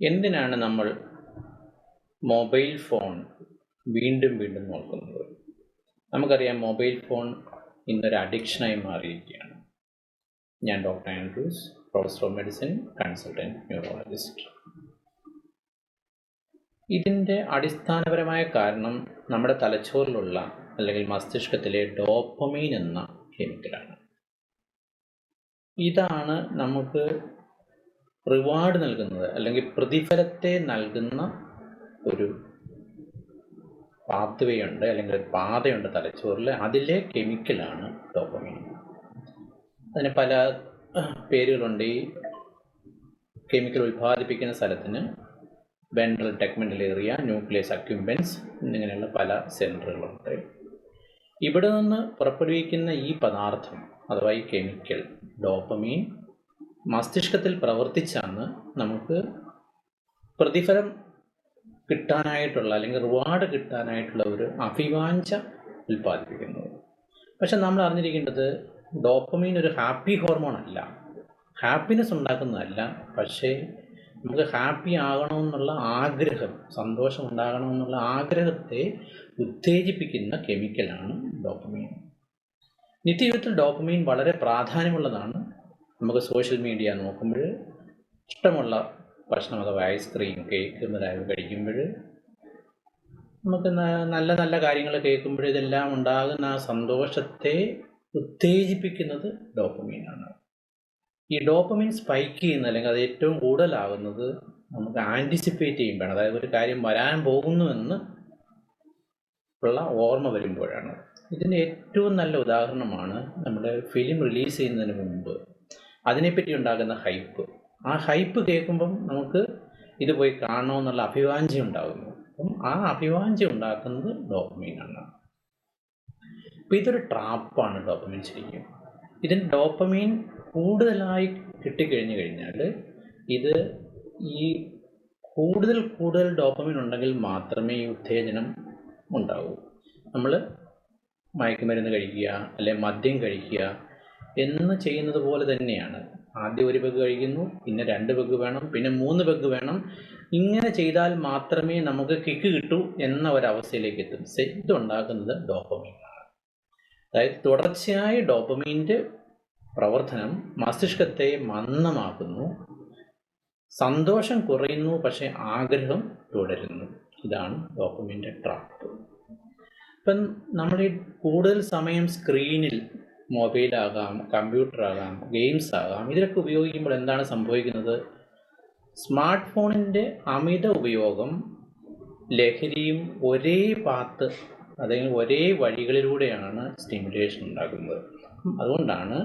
എന്തിനാണ് നമ്മൾ mobile phone വീണ്ടും വീണ്ടും നോക്കുന്നത്? നമുക്കറിയാം മൊബൈൽ ഫോൺ ഇന്നൊരു അഡിക്ഷനായി മാറിയിരിക്കുകയാണ്. ഞാൻ doctor Andrews professor of medicine consultant neurologist. ഇതിന്റെ അടിസ്ഥാനപരമായ കാരണം നമ്മുടെ തലച്ചോറിലുള്ള അല്ലെങ്കിൽ മസ്തിഷ്കത്തിലെ ഡോപ്പമീൻ എന്ന കെമിക്കലാണ്. ഇതാണ് നമുക്ക് റിവാർഡ് നൽകുന്നത് അല്ലെങ്കിൽ പ്രതിഫലത്തെ നൽകുന്ന ഒരു പാത്വേ ഉണ്ട് അല്ലെങ്കിൽ ഒരു പാതയുണ്ട് തലച്ചോറിൽ അതിലെ കെമിക്കലാണ് ഡോപ്പമീൻ. അതിന് പല പേരുകളുണ്ട്. ഈ കെമിക്കൽ ഉൽപ്പാദിപ്പിക്കുന്ന സ്ഥലത്തിന് വെൻട്രൽ ടെക്മെന്റൽ ഏറിയ ന്യൂക്ലിയസ് അക്യുംബൻസ് എന്നിങ്ങനെയുള്ള പല സെന്ററുകളുണ്ട്. ഇവിടെ നിന്ന് പുറപ്പെടുവിക്കുന്ന ഈ പദാർത്ഥം അഥവാ ഈ കെമിക്കൽ ഡോപ്പമീൻ മസ്തിഷ്കത്തിൽ പ്രവർത്തിച്ചാണ് നമുക്ക് പ്രതിഫലം കിട്ടാനായിട്ടുള്ള അല്ലെങ്കിൽ റിവാർഡ് കിട്ടാനായിട്ടുള്ള ഒരു അഭിവാഞ്ച ഉൽപ്പാദിപ്പിക്കുന്നത്. പക്ഷെ നമ്മൾ അറിഞ്ഞിരിക്കേണ്ടത് ഡോപ്പമീൻ ഒരു ഹാപ്പി ഹോർമോൺ അല്ല. ഹാപ്പിനെസ് ഉണ്ടാക്കുന്നതല്ല പക്ഷേ നമുക്ക് ഹാപ്പി ആകണമെന്നുള്ള ആഗ്രഹം സന്തോഷം ഉണ്ടാകണമെന്നുള്ള ആഗ്രഹത്തെ ഉത്തേജിപ്പിക്കുന്ന കെമിക്കലാണ് ഡോപ്പമീൻ നിത്യജീവിതത്തിൽ ഡോപ്പമീൻ വളരെ പ്രാധാന്യമുള്ളതാണ്. നമുക്ക് സോഷ്യൽ മീഡിയ നോക്കുമ്പോൾ ഇഷ്ടമുള്ള ഭക്ഷണം അഥവാ ഐസ്ക്രീം കേക്ക് മുതലായവ കഴിക്കുമ്പോൾ നമുക്ക് നല്ല നല്ല കാര്യങ്ങൾ കേൾക്കുമ്പോൾ ഇതെല്ലാം ഉണ്ടാകുന്ന ആ സന്തോഷത്തെ ഉത്തേജിപ്പിക്കുന്നത് ഡോപ്പമീനാണ് ഈ ഡോപ്പമീൻ സ്പൈക്ക് ചെയ്യുന്ന അല്ലെങ്കിൽ അത് ഏറ്റവും കൂടുതലാകുന്നത് നമുക്ക് ആന്റിസിപ്പേറ്റ് ചെയ്യുമ്പോൾ അതായത് ഒരു കാര്യം വരാൻ പോകുന്നുവെന്ന് ഉള്ള ഓർമ്മ വരുമ്പോഴാണ്. ഇതിന് ഏറ്റവും നല്ല ഉദാഹരണമാണ് നമ്മുടെ ഫിലിം റിലീസ് ചെയ്യുന്നതിന് മുമ്പ് അതിനെപ്പറ്റി ഉണ്ടാകുന്ന ഹൈപ്പ്. ആ ഹൈപ്പ് കേൾക്കുമ്പം നമുക്ക് ഇത് പോയി കാണണമെന്നുള്ള അഭിവാഞ്ചി ഉണ്ടാകുന്നു. അപ്പം ആ അഭിവാഞ്ചി ഉണ്ടാക്കുന്നത് ഡോപ്പമീനാണ് അപ്പം ഇതൊരു ട്രാപ്പാണ് ഡോപ്പമീൻ ശരിക്കും. ഇതിന് ഡോപ്പമീൻ കൂടുതലായി കിട്ടിക്കഴിഞ്ഞു കഴിഞ്ഞാൽ ഇത് ഈ കൂടുതൽ കൂടുതൽ ഡോപ്പമീൻ ഉണ്ടെങ്കിൽ മാത്രമേ ഈ ഉത്തേജനം ഉണ്ടാകൂ നമ്മൾ മയക്കുമരുന്ന് കഴിക്കുക അല്ലെ മദ്യം കഴിക്കുക എന്ന് ചെയ്യുന്നത് പോലെ തന്നെയാണ്. ആദ്യം ഒരു പെഗ് കഴിക്കുന്നു പിന്നെ രണ്ട് പെഗ് വേണം പിന്നെ മൂന്ന് പെഗ് വേണം. ഇങ്ങനെ ചെയ്താൽ മാത്രമേ നമുക്ക് കിക്ക് കിട്ടൂ എന്ന ഒരവസ്ഥയിലേക്ക് എത്തും. സെറ്റ് ഉണ്ടാക്കുന്നത് ഡോപ്പമീനാണ് അതായത് തുടർച്ചയായി ഡോപ്പമീന്റെ പ്രവർത്തനം മസ്തിഷ്കത്തെ മന്ദമാക്കുന്നു സന്തോഷം കുറയുന്നു പക്ഷേ ആഗ്രഹം തുടരുന്നു. ഇതാണ് ഡോപ്പമീന്റെ ട്രാപ്പ് ഇപ്പം നമ്മൾ കൂടുതൽ സമയം സ്ക്രീനിൽ മൊബൈലാകാം കമ്പ്യൂട്ടറാകാം ഗെയിംസ് ആകാം ഇതിലൊക്കെ ഉപയോഗിക്കുമ്പോൾ എന്താണ് സംഭവിക്കുന്നത്? സ്മാർട്ട് ഫോണിന്റെ അമിത ഉപയോഗം ലഹരിയും ഒരേ പാത്ത് അല്ലെങ്കിൽ ഒരേ വഴികളിലൂടെയാണ് സ്റ്റിമുലേഷൻ ഉണ്ടാക്കുന്നത് അതുകൊണ്ടാണ്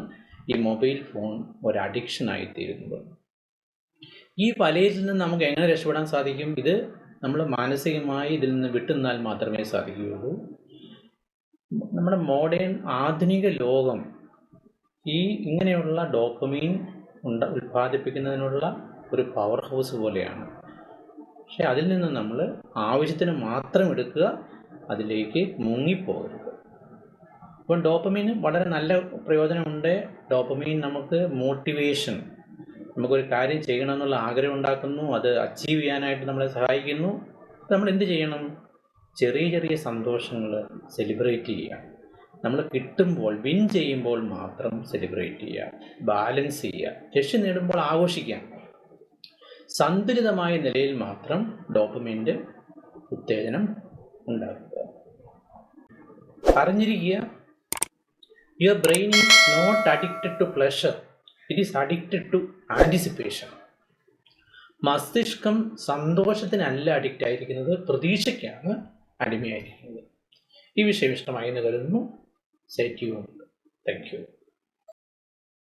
ഈ മൊബൈൽ ഫോൺ ഒരു അഡിക്ഷനായി തീരുന്നത് ഈ വലയിൽ നിന്ന് നമുക്ക് എങ്ങനെ രക്ഷപ്പെടാൻ സാധിക്കും? ഇത് നമ്മൾ മാനസികമായി ഇതിൽ നിന്ന് വിട്ടുനിന്നാൽ മാത്രമേ സാധിക്കുകയുള്ളൂ. നമ്മുടെ മോഡേൺ ആധുനിക ലോകം ഈ ഇങ്ങനെയുള്ള ഡോപ്പമീൻ ഉണ്ട ഉൽപ്പാദിപ്പിക്കുന്നതിനുള്ള ഒരു പവർ ഹൗസ് പോലെയാണ്. പക്ഷെ അതിൽ നിന്ന് നമ്മൾ ആവശ്യത്തിന് മാത്രം എടുക്കുക അതിലേക്ക് മുങ്ങിപ്പോകരുത്. അപ്പം ഡോപ്പമീൻ വളരെ നല്ല പ്രയോജനമുണ്ട്. ഡോപ്പമീൻ നമുക്ക് മോട്ടിവേഷൻ നമുക്കൊരു കാര്യം ചെയ്യണമെന്നുള്ള ആഗ്രഹം ഉണ്ടാക്കുന്നു അത് അച്ചീവ് ചെയ്യാനായിട്ട് നമ്മളെ സഹായിക്കുന്നു. നമ്മൾ എന്ത് ചെയ്യണം? ചെറിയ ചെറിയ സന്തോഷങ്ങൾ സെലിബ്രേറ്റ് ചെയ്യുക നമ്മൾ കിട്ടുമ്പോൾ വിൻ ചെയ്യുമ്പോൾ മാത്രം സെലിബ്രേറ്റ് ചെയ്യുക ബാലൻസ് ചെയ്യുക ലക്ഷ്യം നേടുമ്പോൾ ആഘോഷിക്കാം. സന്തുലിതമായ നിലയിൽ മാത്രം ഡോക്യുമെന്റ് ഉത്തേജനം ഉണ്ടാക്കുക. അറിഞ്ഞിരിക്കുക your brain is not addicted to pleasure it is addicted to anticipation മസ്തിഷ്കം സന്തോഷത്തിനല്ല അഡിക്റ്റ് ആയിരിക്കുന്നത് പ്രതീക്ഷയ്ക്കാണ്. അടിമയായിരിക്കുന്നത് ഈ വിഷയം ഇഷ്ടമായി എന്ന് കരുതുന്നു. സേറ്റ് യു താങ്ക് യു